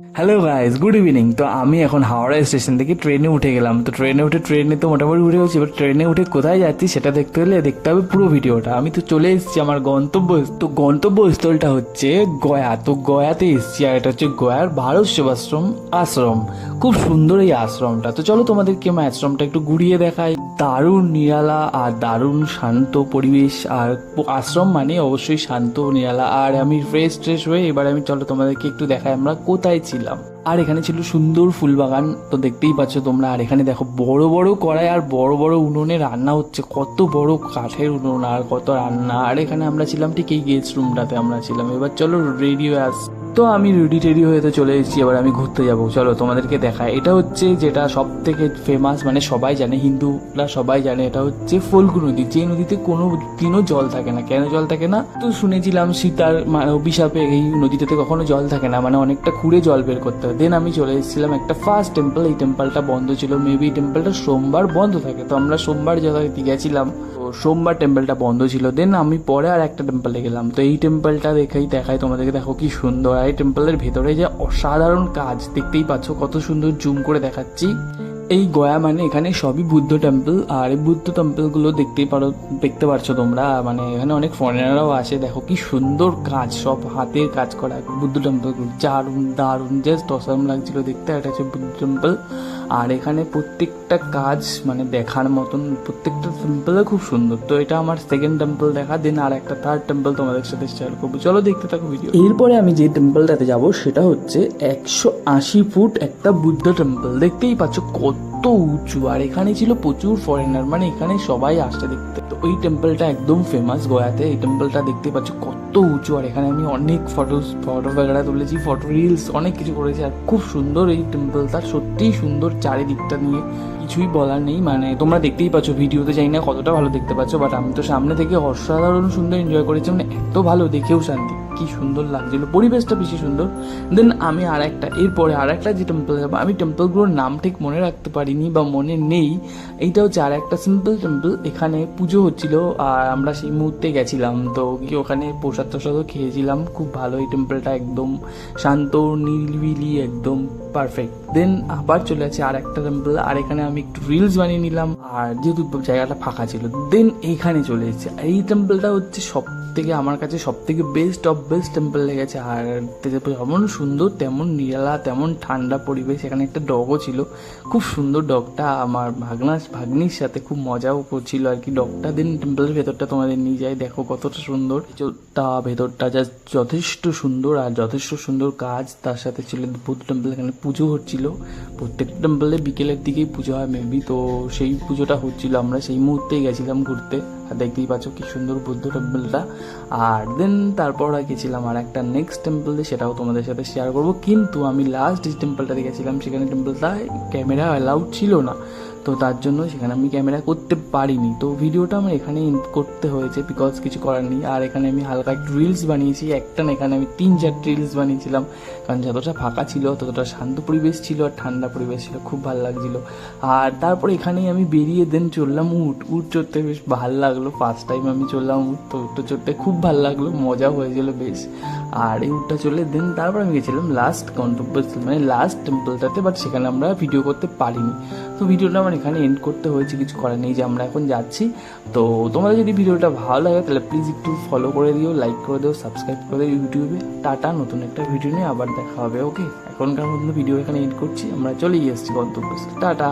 Hello guys good evening তো আমি এখন হাওড়া স্টেশন থেকে ট্রেনে উঠে গেলাম। তো ট্রেনে উঠে, ট্রেনে তো মোটামুটি উঠে গেছি এবার ট্রেনে উঠে কোথায় যাচ্ছি সেটা দেখতে হলে দেখতে হবে পুরো ভিডিওটা। আমি তো চলে এসেছি আমার গন্তব্য তো গন্তব্যস্থলটা হচ্ছে গয়া। তো গয়াতে এসেছি আর এটা হচ্ছে গয়ার ভারত সেবাশ্রম আশ্রম। খুব সুন্দর এই আশ্রমটা। তো চলো তোমাদেরকে আমি আশ্রমটা একটু ঘুরিয়ে দেখাই। দারুণ নিরালা আর দারুণ শান্ত পরিবেশ। আর আশ্রম মানে অবশ্যই শান্ত, নিরালা। আর আমি ফ্রেশ ট্রেশ হয়ে এবার আমি, চলো তোমাদেরকে একটু দেখাই আমরা কোথায় ছিলাম। আর এখানে ছিল সুন্দর ফুল বাগান তো দেখতেই পাচ্ছ তোমরা। আর এখানে দেখো, বড় বড় কড়াই আর বড় বড় উনুনে রান্না হচ্ছে। কত বড় কাঠের উনুন আর কত রান্না। আর এখানে আমরা ছিলাম ঠিক এই গেস্ট রুমটাতে আমরা ছিলাম। এবার চলো রেডিও আসছে আস তো আমি রেডি টেডি হয়ে তো চলে এসেছি, এবার আমি ঘুরতে যাব। চলো তোমাদেরকে দেখায় এটা হচ্ছে যেটা সব থেকে ফেমাস মানে সবাই জানে, হিন্দুরা সবাই জানে, এটা হচ্ছে ফল্গু নদী। যে নদীতে কোনো দিনও জল থাকে না। কেন জল থাকে না? তো শুনেছিলাম সীতার অভিশাপে এই নদীটাতে কখনো জল থাকে না মানে অনেকটা খুঁড়ে জল বের করতে হয়। দেন আমি চলে এসেছিলাম একটা ফার্স্ট টেম্পল এই টেম্পলটা বন্ধ ছিল। মেবি টেম্পলটা সোমবার বন্ধ থাকে। তো আমরা সোমবার যথারীতি গেছিলাম। সোমবার টেম্পলটা বন্ধ ছিল। দেন আমি পরে আর একটা টেম্পলে গেলাম। তো এই টেম্পলটা দেখেই দেখায় তোমাদেরকে। দেখো কি সুন্দর। আর এই টেম্পলের ভেতরে যে অসাধারণ কাজ। দেখতেই পাচ্ছ কত সুন্দর জুম করে দেখাচ্ছি। এই গয়া মানে এখানে সবই বুদ্ধ টেম্পল আর এই বুদ্ধ টেম্পলগুলো দেখতেই পারো, দেখতে পারছ তোমরা। মানে এখানে অনেক ফরেনাররাও আসে, দেখো কি সুন্দর কাজ, সব হাতের কাজ করা বুদ্ধ টেম্পলগুলো দারুণ দারুণ জাস্ট অসাম লাগছিল দেখতে এটা হচ্ছে বুদ্ধ টেম্পল আর এখানে প্রত্যেকটা কাজ মানে দেখার মতন, প্রত্যেকটা টেম্পলে খুব সুন্দর। তো এটা আমার সেকেন্ড টেম্পল দেখা দেন আর একটা থার্ড টেম্পল তোমাদের সাথে শেয়ার করব। চলো দেখতে থাকো ভিডিও এরপরে আমি যে টেম্পলটাতে যাব, সেটা হচ্ছে একশো আশি ফুট একটা বুদ্ধ টেম্পল দেখতেই পাচ্ছ কত উঁচু, আর এখানে ছিল প্রচুর ফরেনার মানে এখানে সবাই আসছে দেখতে। তো ওই টেম্পলটা একদম ফেমাস গোয়াতে, এই টেম্পলটা দেখতে পাচ্ছ কত উঁচু, আর এখানে আমি অনেক ফটো ফটো বগেরা তুলেছি ফটো রিলস অনেক কিছু করেছি, আর খুব সুন্দর এই টেম্পলটা সত্যিই সুন্দর চারিদিকটা নিয়ে। কিছুই বলার নেই মানে তোমরা দেখতেই পাচ্ছ, ভিডিওতে জানি না কতটা ভালো দেখতে পাচ্ছ বাট আমি তো সামনে থেকে অসাধারণ সুন্দর এনজয় করেছি মানে এত ভালো, দেখেও শান্তি। কি সুন্দর লাগছিল, পরিবেশটা বেশি সুন্দর। দেন আমি আর একটা এরপরে আর একটা যে টেম্পল যাব, আমি টেম্পলগুলোর নাম ঠিক মনে রাখতে পারিনি বা মনে নেই। এইটা হচ্ছে আর একটা সিম্পল টেম্পল এখানে পুজো হচ্ছিল, আর আমরা সেই মুহূর্তে গেছিলাম। তো গিয়ে ওখানে প্রসাদ টসাদও খেয়েছিলাম, খুব ভালো এই টেম্পলটা একদম শান্ত, নিরিবিলি, একদম পারফেক্ট দেন আবার চলে আছে আর একটা টেম্পল আর এখানে আমি একটু রিলস বানিয়ে নিলাম, আর যেহেতু জায়গাটা ফাঁকা ছিল দেন এইখানে চলে এসেছে। এই টেম্পলটা হচ্ছে সব থেকে আমার কাছে সব থেকে বেস্ট অফ বেস্ট টেম্পল লেগেছে। আর যেমন সুন্দর, তেমন নিরালা, তেমন ঠান্ডা পরিবেশ, এখানে একটা ডগও ছিল। খুব সুন্দর ডগটা আমার ভাগনা, ভাগ্নির সাথে খুব মজাও করছিল আর কি। ডগটা দিন টেম্পলের ভেতরটা তোমাদের নিয়ে যায় দেখো কতটা সুন্দর। তা ভেতরটা যা যথেষ্ট সুন্দর আর যথেষ্ট সুন্দর কাজ। তার সাথে ছিল বুদ্ধ টেম্পল এখানে পুজো হচ্ছিল। প্রত্যেকটা টেম্পলে বিকেলের দিকেই পুজো হয় মেবি তো সেই পুজোটা হচ্ছিল। আমরা সেই মুহূর্তেই গেছিলাম ঘুরতে। দেখতেই পাচ্ছ কি সুন্দর বুদ্ধ টেম্পলটা। আর দেন তারপর গেছিলাম আর একটা নেক্সট টেম্পল দিয়ে সেটাও তোমাদের সাথে শেয়ার করব। কিন্তু আমি লাস্ট যে টেম্পলটাতে গেছিলাম সেখানে টেম্পলটা ক্যামেরা অ্যালাউড ছিল না। তো তার জন্য সেখানে আমি ক্যামেরা করতে পারিনি। তো ভিডিওটা আমার এখানে করতে হয়েছে বিকজ কিছু করার নেই। আর এখানে আমি হালকা একটু রিলস বানিয়েছি। একটা না এখানে আমি তিন চারটে রিলস বানিয়েছিলাম। কারণ যতটা ফাঁকা ছিল, ততটা শান্ত পরিবেশ ছিল আর ঠান্ডা পরিবেশ ছিল। খুব ভালো লাগছিল। আর তারপর এখানেই আমি বেরিয়ে দেন চললাম উট। উট চড়তে বেশ ভালো লাগল। ফার্স্ট টাইম আমি চললাম উট। তো উঠতে চড়তে খুব ভালো লাগল। মজা হয়েছিল বেশ। আর এই উটটা চলে দেন তারপর আমি গেছিলাম লাস্ট গন্তব্যস্থল মানে লাস্ট টেম্পলটাতে বাট সেখানে আমরা ভিডিও করতে পারিনি। তো ভিডিওটা আমার এখানে এন্ড করতে হয়েছে, কিছু করার নেই, যে আমরা এখন যাচ্ছি। তো তোমাদের যদি ভিডিওটা ভালো লাগে, তাহলে প্লিজ একটু ফলো করে দিও লাইক করে দিও সাবস্ক্রাইব করে দিও ইউটিউবে টাটা, নতুন একটা ভিডিও নিয়ে আবার দেখা হবে ওকে এখনকার মতো ভিডিও এখানে এন্ড করছি, আমরা চলেই এসেছি গন্তব্যস্থল। টাটা!